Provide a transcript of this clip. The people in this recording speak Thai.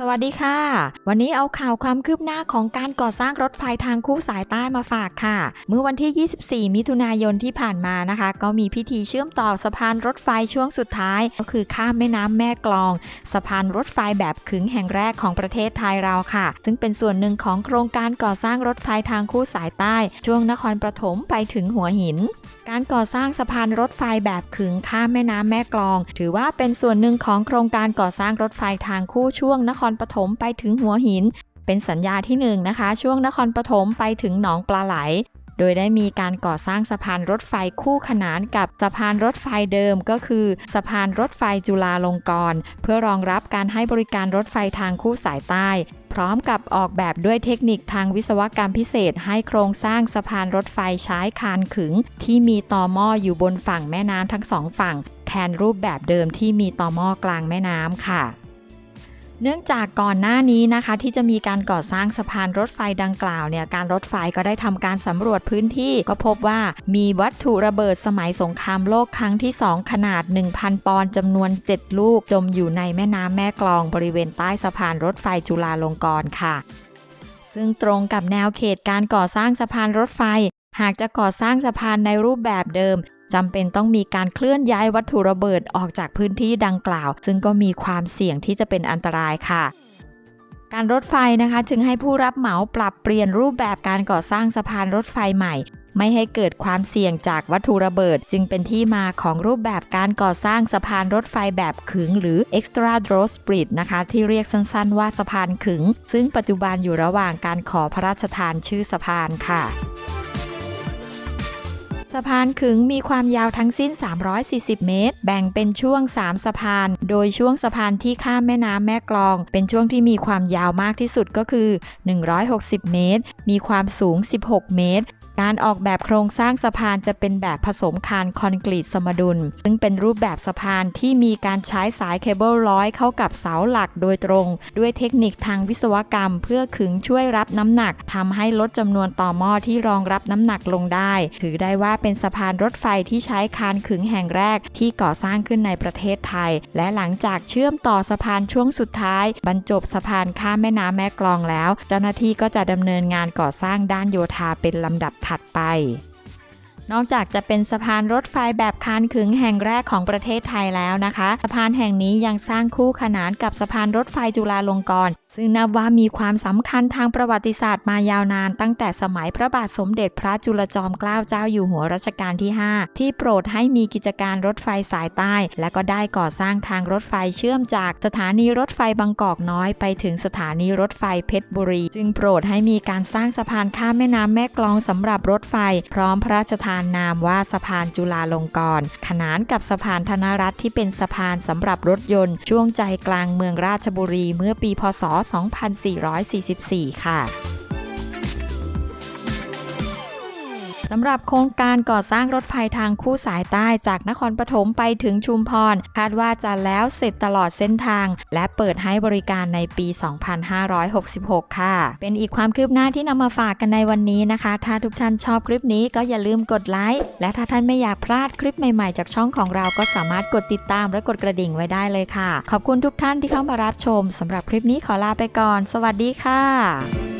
สวัสดีค่ะ วันนี้เอาข่าวความคืบหน้าของการก่อสร้างรถไฟทางคู่สายใต้มาฝากค่ะ เมื่อวันที่ 24 มิถุนายนที่ผ่านมานะคะ ก็มีพิธีเชื่อมต่อสะพานรถไฟช่วงสุดท้าย ก็คือข้ามแม่น้ำแม่กลอง สะพานรถไฟแบบขึงแห่งแรกของประเทศไทยเราค่ะ ซึ่งเป็นส่วนหนึ่งของโครงการก่อสร้างรถไฟทางคู่สายใต้ ช่วงนครปฐมไปถึงหัวหิน การก่อสร้างสะพานรถไฟแบบขึงข้ามแม่น้ำแม่กลอง ถือว่าเป็นส่วนหนึ่งของโครงการก่อสร้างรถไฟทางคู่ช่วงนครรปฐมไปถึงหัวหิน เป็นสัญญาที่1นงนะคะ ช่วงนครปฐมไปถึงหนองปลาไหล โดยได้มีการก่อสร้างสะพานรถไฟคู่ขนานกับสะพานรถไฟเดิมก็คือ สะพานรถไฟจุฬาลงกรณ์เพื่อรองรับการให้บริการรถไฟทางคู่สายใต้พร้อมกับออกแบบด้วยเทคนิคทางวิศวกรรมพิเศษให้โครงสร้างสะพานรถไฟใช้คานขึง ที่มีต่อหม้ออยู่บนฝั่งแม่น้ำทั้งสองฝั่ง แทนรูปแบบเดิมที่มีต่อหม้อกลางแม่น้ำค่ะ เนื่องจากก่อนหน้านี้นะคะ ที่จะมีการก่อสร้างสะพานรถไฟดังกล่าวเนี่ยการรถไฟก็ได้ทำการสำรวจพื้นที่ ก็พบว่ามีวัตถุระเบิดสมัยสงครามโลกครั้งที่ 2 ขนาด 1,000 ปอนด์จำนวน 7 ลูก จมอยู่ในแม่น้ำแม่กลองบริเวณใต้สะพานรถไฟจุฬาลงกรณ์ค่ะ ซึ่งตรงกับแนวเขตการก่อสร้างสะพานรถไฟ หากจะก่อสร้างสะพานในรูปแบบเดิม จำเป็นต้องมีการเคลื่อนย้ายวัตถุระเบิดออกจากพื้นที่ดังกล่าว ซึ่งก็มีความเสี่ยงที่จะเป็นอันตรายค่ะการรถไฟนะคะจึงให้ผู้รับเหมาปรับเปลี่ยนรูปแบบการก่อสร้างสะพานรถไฟใหม่ ไม่ให้เกิดความเสี่ยงจากวัตถุระเบิด จึงเป็นที่มาของรูปแบบการก่อสร้างสะพานรถไฟแบบขึง หรือ extra drove bridge นะคะ ที่เรียกสั้นๆว่าสะพานขึง ซึ่งปัจจุบันอยู่ระหว่างการขอพระราชทานชื่อสะพานค่ะะพานขึงมีความยาวทั้งสิ้น 340 เมตร แบ่งเป็นช่วง 3 สะพาน โดยช่วงสะพานที่ข้ามแม่น้ำแม่กลอง เป็นช่วงที่มีความยาวมากที่สุดก็คือ 160 เมตร มีความสูง 16 เมตร การออกแบบโครงสร้างสะพานจะเป็นแบบผสมคานคอนกรีตสมดุล ซึ่งเป็นรูปแบบสะพานที่มีการใช้สายเคเบิลร้อยเข้ากับเสาหลักโดยตรง ด้วยเทคนิคทางวิศวกรรม เพื่อขึงช่วยรับน้ำหนักทำให้ลดจำนวนต่อหม้อที่รองรับน้ำหนักลงได้ ถือได้ว่าเป็นสะพานรถไฟที่ใช้คานขึงแห่งแรกที่ก่อสร้างขึ้นในประเทศไทย และหลังจากเชื่อมต่อสะพานช่วงสุดท้าย บรรจบสะพานข้ามแม่น้ำแม่กลองแล้ว เจ้าหน้าที่ก็จะดำเนินงานก่อสร้างด้านโยธาเป็นลำดับถัดไปนอกจากจะเป็นสะพานรถไฟแบบคานขึงแห่งแรกของประเทศไทยแล้วนะคะ สะพานแห่งนี้ยังสร้างคู่ขนานกับสะพานรถไฟจุฬาลงกรณ์ ซึ่งนับว่ามีความสำคัญทางประวัติศาสตร์มายาวนานตั้งแต่สมัยพระบาทสมเด็จพระจุลจอมเกล้าเจ้าอยู่หัวรัชกาลที่ 5 ที่โปรดให้มีกิจการรถไฟสายใต้ และก็ได้ก่อสร้างทางรถไฟเชื่อมจากสถานีรถไฟบางกอกน้อยไปถึงสถานีรถไฟเพชรบุรี จึงโปรดให้มีการสร้างสะพานข้ามแม่น้ำแม่กลองสำหรับรถไฟ พร้อมพระราชทานนามว่าสะพานจุฬาลงกรณ์ขนานกับสะพานธนรัฐที่เป็นสะพานสำหรับรถยนต์ ช่วงใจกลางเมืองราชบุรีเมื่อปีพศ2444 ค่ะ สำหรับโครงการก่อสร้างรถไฟทางคู่สายใต้จากนครปฐมไปถึงชุมพร คาดว่าจะแล้วเสร็จตลอดเส้นทาง และเปิดให้บริการในปี 2566 ค่ะ เป็นอีกความคืบหน้าที่นำมาฝากกันในวันนี้นะคะ ถ้าทุกท่านชอบคลิปนี้ก็อย่าลืมกดไลค์ และถ้าท่านไม่อยากพลาดคลิปใหม่ๆ จากช่องของเราก็สามารถกดติดตามและกดกระดิ่งไว้ได้เลยค่ะ ขอบคุณทุกท่านที่เข้ามารับชมสำหรับคลิปนี้ขอลาไปก่อน สวัสดีค่ะ